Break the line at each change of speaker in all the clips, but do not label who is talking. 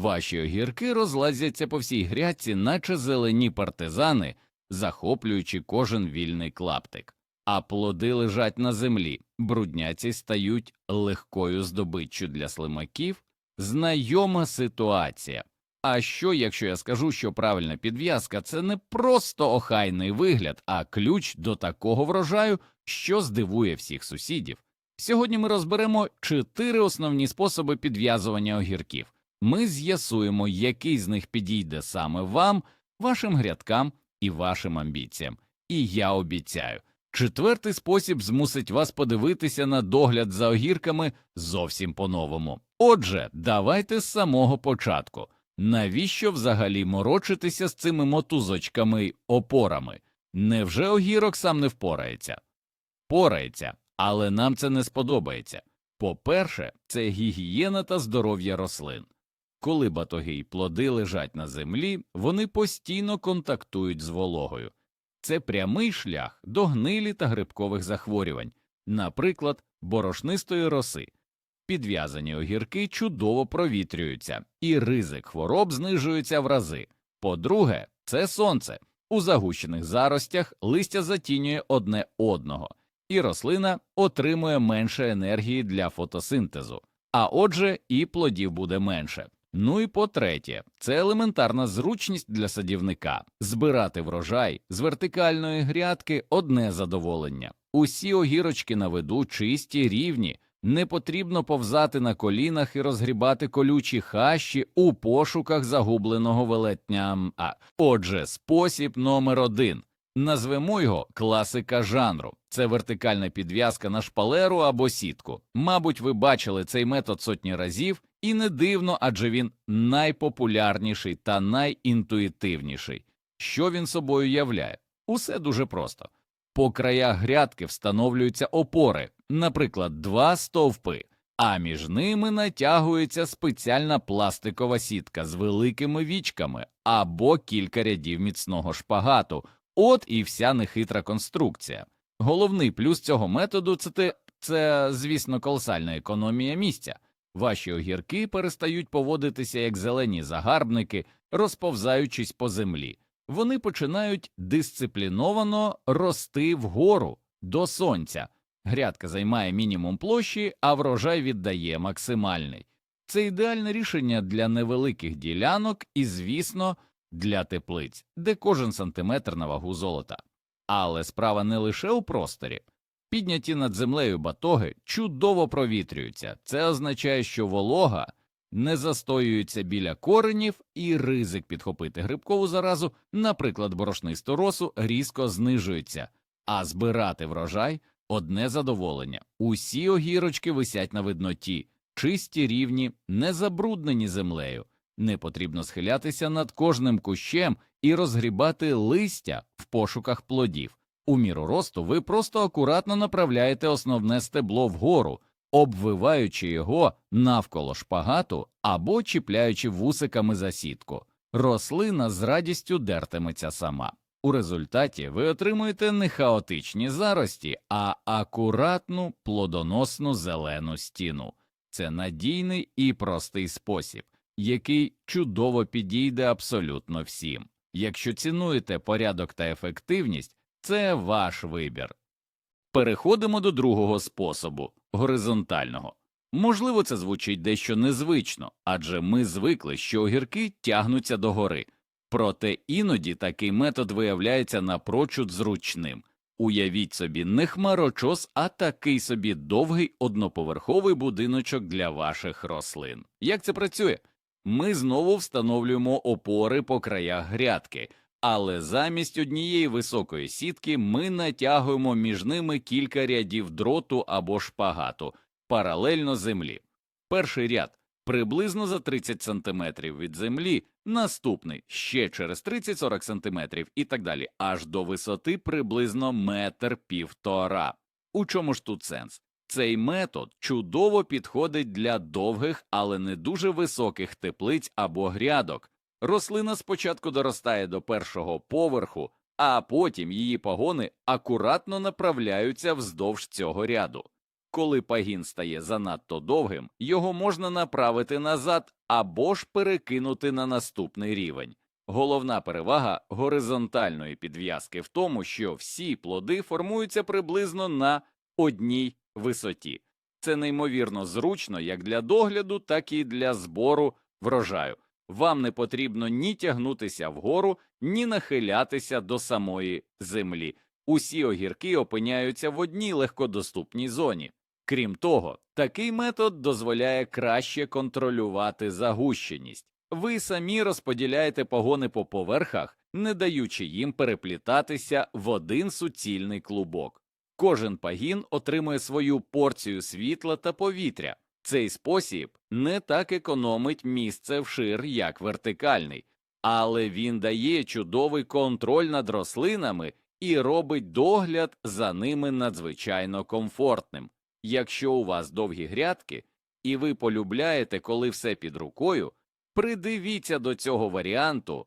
Ваші огірки розлазяться по всій грядці, наче зелені партизани, захоплюючи кожен вільний клаптик. А плоди лежать на землі, брудняці стають легкою здобиччю для слимаків. Знайома ситуація. А що, якщо я скажу, що правильна підв'язка це не просто охайний вигляд, а ключ до такого врожаю, що здивує всіх сусідів? Сьогодні ми розберемо чотири основні способи підв'язування огірків. Ми з'ясуємо, який з них підійде саме вам, вашим грядкам і вашим амбіціям. І я обіцяю, четвертий спосіб змусить вас подивитися на догляд за огірками зовсім по-новому. Отже, давайте з самого початку. Навіщо взагалі морочитися з цими мотузочками й опорами? Невже огірок сам не впорається? Порається, але нам це не сподобається. По-перше, це гігієна та здоров'я рослин. Коли батоги й плоди лежать на землі, вони постійно контактують з вологою. Це прямий шлях до гнилі та грибкових захворювань, наприклад, борошнистої роси. Підв'язані огірки чудово провітрюються, і ризик хвороб знижується в рази. По-друге, це сонце. У загущених заростях листя затінює одне одного, і рослина отримує менше енергії для фотосинтезу, а отже, і плодів буде менше. Ну і по третє, це елементарна зручність для садівника збирати врожай з вертикальної грядки одне задоволення. Усі огірочки на виду чисті, рівні, не потрібно повзати на колінах і розгрібати колючі хащі у пошуках загубленого велетня. А отже, спосіб номер один. Назвемо його класика жанру. Це вертикальна підв'язка на шпалеру або сітку. Мабуть, ви бачили цей метод сотні разів, і не дивно, адже він найпопулярніший та найінтуїтивніший. Що він собою являє? Усе дуже просто. По краях грядки встановлюються опори, наприклад, два стовпи, а між ними натягується спеціальна пластикова сітка з великими вічками або кілька рядів міцного шпагату. От і вся нехитра конструкція. Головний плюс цього методу це, це, звісно, колосальна економія місця. Ваші огірки перестають поводитися як зелені загарбники, розповзаючись по землі. Вони починають дисципліновано рости вгору до сонця. Грядка займає мінімум площі, а врожай віддає максимальний. Це ідеальне рішення для невеликих ділянок і, звісно, для теплиць, де кожен сантиметр на вагу золота. Але справа не лише у просторі. Підняті над землею батоги чудово провітрюються. Це означає, що волога не застоюється біля коренів, і ризик підхопити грибкову заразу, наприклад, борошнисту росу, різко знижується, а збирати врожай одне задоволення. Усі огірочки висять на видноті, чисті рівні, не забруднені землею. Не потрібно схилятися над кожним кущем і розгрібати листя в пошуках плодів. У міру росту ви просто акуратно направляєте основне стебло вгору, обвиваючи його навколо шпагату або чіпляючи вусиками за сітку. Рослина з радістю дертиметься сама. У результаті ви отримуєте не хаотичні зарості, а акуратну плодоносну зелену стіну. Це надійний і простий спосіб, який чудово підійде абсолютно всім. Якщо цінуєте порядок та ефективність, це ваш вибір. Переходимо до другого способу горизонтального. Можливо, це звучить дещо незвично, адже ми звикли, що огірки тягнуться догори. Проте іноді такий метод виявляється напрочуд зручним. Уявіть собі не хмарочос, а такий собі довгий одноповерховий будиночок для ваших рослин. Як це працює? Ми знову встановлюємо опори по краях грядки, але замість однієї високої сітки ми натягуємо між ними кілька рядів дроту або шпагату паралельно землі. Перший ряд приблизно за 30 см від землі, наступний ще через 30-40 см і так далі, аж до висоти приблизно метр півтора. У чому ж тут сенс? Цей метод чудово підходить для довгих, але не дуже високих теплиць або грядок. Рослина спочатку доростає до першого поверху, а потім її пагони акуратно направляються вздовж цього ряду. Коли пагін стає занадто довгим, його можна направити назад або ж перекинути на наступний рівень. Головна перевага горизонтальної підв'язки в тому, що всі плоди формуються приблизно на одній висоті. Це неймовірно зручно як для догляду, так і для збору врожаю. Вам не потрібно ні тягнутися вгору, ні нахилятися до самої землі. Усі огірки опиняються в одній легкодоступній зоні. Крім того, такий метод дозволяє краще контролювати загущеність. Ви самі розподіляєте погони по поверхах, не даючи їм переплітатися в один суцільний клубок. Кожен пагін отримує свою порцію світла та повітря. Цей спосіб не так економить місце вшир, як вертикальний, але він дає чудовий контроль над рослинами і робить догляд за ними надзвичайно комфортним. Якщо у вас довгі грядки, і ви полюбляєте, коли все під рукою, придивіться до цього варіанту.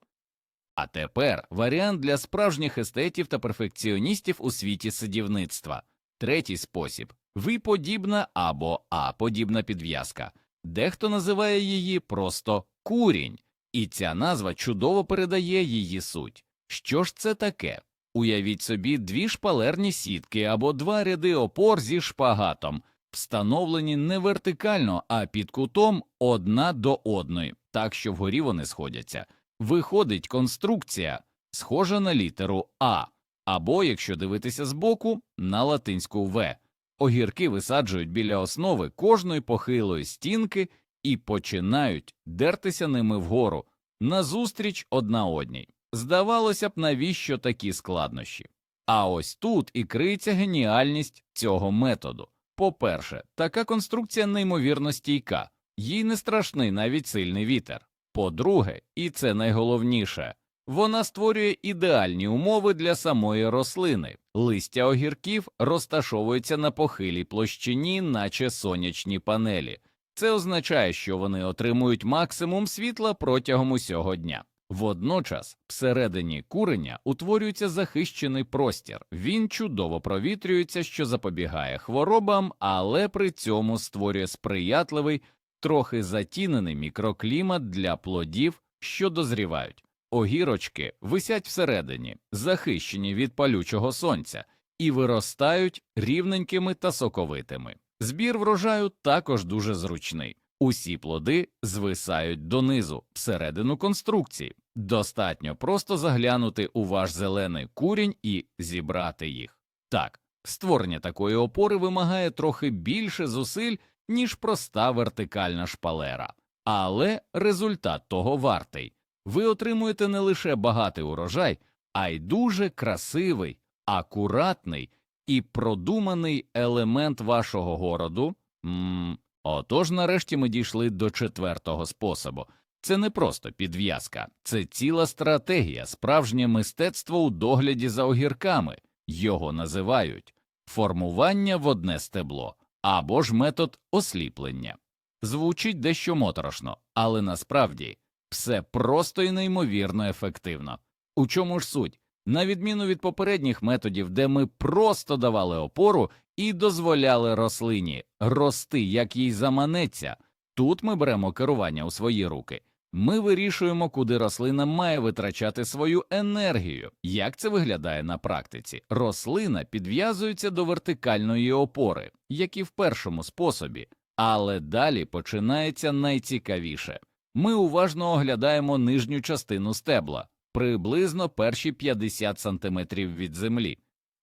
А тепер варіант для справжніх естетів та перфекціоністів у світі садівництва. Третій спосіб виподібна або аподібна підв'язка. Дехто називає її просто курінь, і ця назва чудово передає її суть. Що ж це таке? Уявіть собі дві шпалерні сітки або два ряди опор зі шпагатом, встановлені не вертикально, а під кутом одна до одної, так що вгорі вони сходяться. Виходить конструкція, схожа на літеру А, або, якщо дивитися збоку, на латинську В. Огірки висаджують біля основи кожної похилої стінки і починають дертися ними вгору, назустріч одна одній. Здавалося б, навіщо такі складнощі? А ось тут і криється геніальність цього методу. По-перше, така конструкція неймовірно стійка, їй не страшний навіть сильний вітер. По-друге, і це найголовніше, вона створює ідеальні умови для самої рослини. Листя огірків розташовується на похилій площині, наче сонячні панелі. Це означає, що вони отримують максимум світла протягом усього дня. Водночас, всередині куреня утворюється захищений простір, він чудово провітрюється, що запобігає хворобам, але при цьому створює сприятливий, трохи затінений мікроклімат для плодів, що дозрівають. Огірочки висять всередині, захищені від палючого сонця, і виростають рівненькими та соковитими. Збір врожаю також дуже зручний. Усі плоди звисають донизу, всередину конструкції. Достатньо просто заглянути у ваш зелений курінь і зібрати їх. Так, створення такої опори вимагає трохи більше зусиль, ніж проста вертикальна шпалера, але результат того вартий. Ви отримуєте не лише багатий урожай, а й дуже красивий, акуратний і продуманий елемент вашого городу. М Отож, нарешті ми дійшли до четвертого способу. Це не просто підв'язка, це ціла стратегія, справжнє мистецтво у догляді за огірками. Його називають формування в одне стебло або ж метод осліплення. Звучить дещо моторошно, але насправді все просто і неймовірно ефективно. У чому ж суть? На відміну від попередніх методів, де ми просто давали опору і дозволяли рослині рости, як їй заманеться, тут ми беремо керування у свої руки. Ми вирішуємо, куди рослина має витрачати свою енергію. Як це виглядає на практиці? Рослина підв'язується до вертикальної опори, як і в першому способі, але далі починається найцікавіше. Ми уважно оглядаємо нижню частину стебла, приблизно перші 50 см від землі,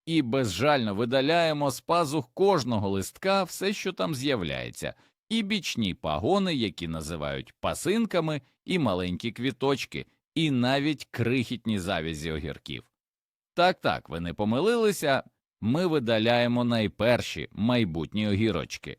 і безжально видаляємо з пазух кожного листка все, що там з'являється, і бічні пагони, які називають пасинками, і маленькі квіточки, і навіть крихітні завязі огірків. Так, так, ви не помилилися, ми видаляємо найперші майбутні огірочки.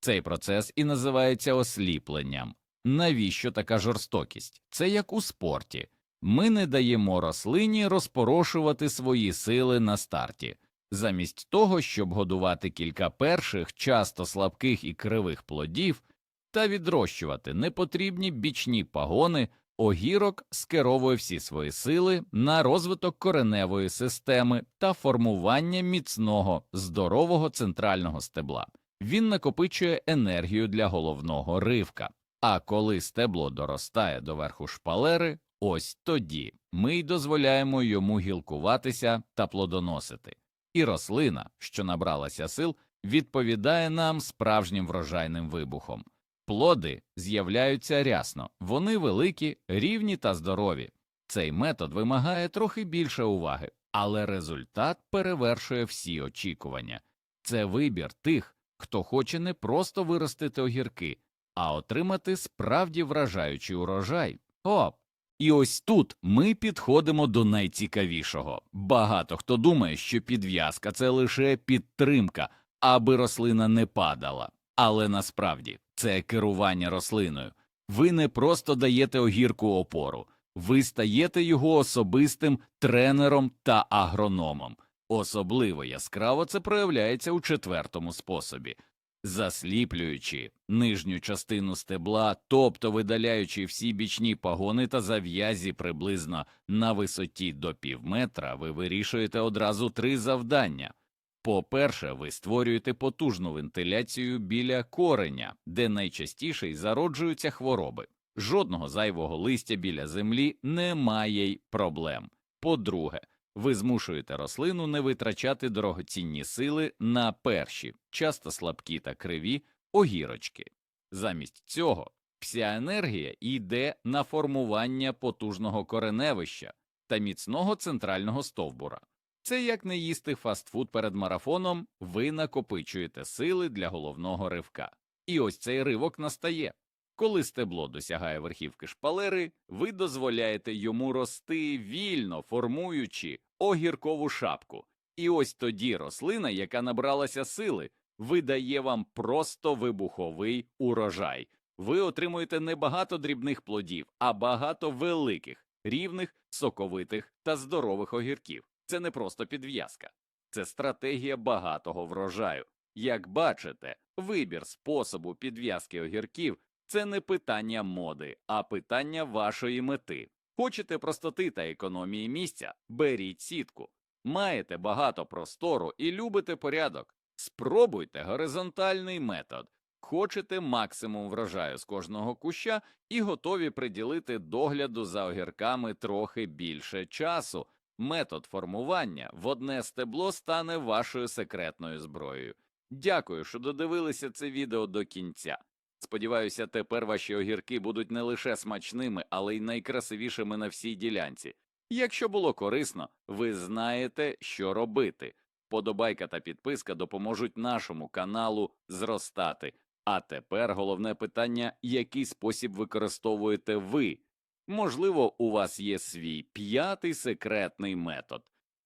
Цей процес і називається осліпленням. Навіщо така жорстокість? Це як у спорті. Ми не даємо рослині розпорошувати свої сили на старті. Замість того, щоб годувати кілька перших, часто слабких і кривих плодів та відрощувати непотрібні бічні пагони, огірок скеровує всі свої сили на розвиток кореневої системи та формування міцного, здорового центрального стебла. він накопичує енергію для головного ривка. А коли стебло доростає до верху шпалери, ось тоді ми й дозволяємо йому гілкуватися та плодоносити. І рослина, що набралася сил, відповідає нам справжнім врожайним вибухом. Плоди з'являються рясно, вони великі, рівні та здорові. Цей метод вимагає трохи більше уваги, але результат перевершує всі очікування. Це вибір тих, хто хоче не просто виростити огірки, а отримати справді вражаючий урожай. О, і ось тут ми підходимо до найцікавішого. Багато хто думає, що підв'язка це лише підтримка, аби рослина не падала. Але насправді це керування рослиною. Ви не просто даєте огірку опору, ви стаєте його особистим тренером та агрономом. Особливо яскраво це проявляється у четвертому способі засліплюючи нижню частину стебла, тобто видаляючи всі бічні пагони та зав'язі приблизно на висоті до півметра, ви вирішуєте одразу три завдання. По-перше, ви створюєте потужну вентиляцію біля кореня, де найчастіше й зароджуються хвороби. Жодного зайвого листя біля землі немає й проблем. По-друге, ви змушуєте рослину не витрачати дорогоцінні сили на перші, часто слабкі та криві огірочки. Замість цього вся енергія йде на формування потужного кореневища та міцного центрального стовбура. Це як не їсти фастфуд перед марафоном, ви накопичуєте сили для головного ривка. І ось цей ривок настає. Коли стебло досягає верхівки шпалери, ви дозволяєте йому рости вільно, формуючи огіркову шапку. І ось тоді рослина, яка набралася сили, видає вам просто вибуховий урожай. Ви отримуєте не багато дрібних плодів, а багато великих, рівних, соковитих та здорових огірків. Це не просто підв'язка, це стратегія багатого врожаю. Як бачите, вибір способу підв'язки огірків це не питання моди, а питання вашої мети. Хочете простоти та економії місця? Беріть сітку. Маєте багато простору і любите порядок. Спробуйте горизонтальний метод. Хочете максимум врожаю з кожного куща і готові приділити догляду за огірками трохи більше часу. Метод формування в одне стебло стане вашою секретною зброєю. Дякую, що додивилися це відео до кінця. Сподіваюся, тепер ваші огірки будуть не лише смачними, але й найкрасивішими на всій ділянці. Якщо було корисно, ви знаєте, що робити. Подобайка та підписка допоможуть нашому каналу зростати. А тепер головне питання, який спосіб використовуєте ви. Можливо, у вас є свій п'ятий секретний метод.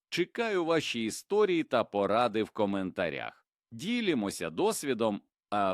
Чекаю ваші історії та поради в коментарях. Ділімося досвідом, а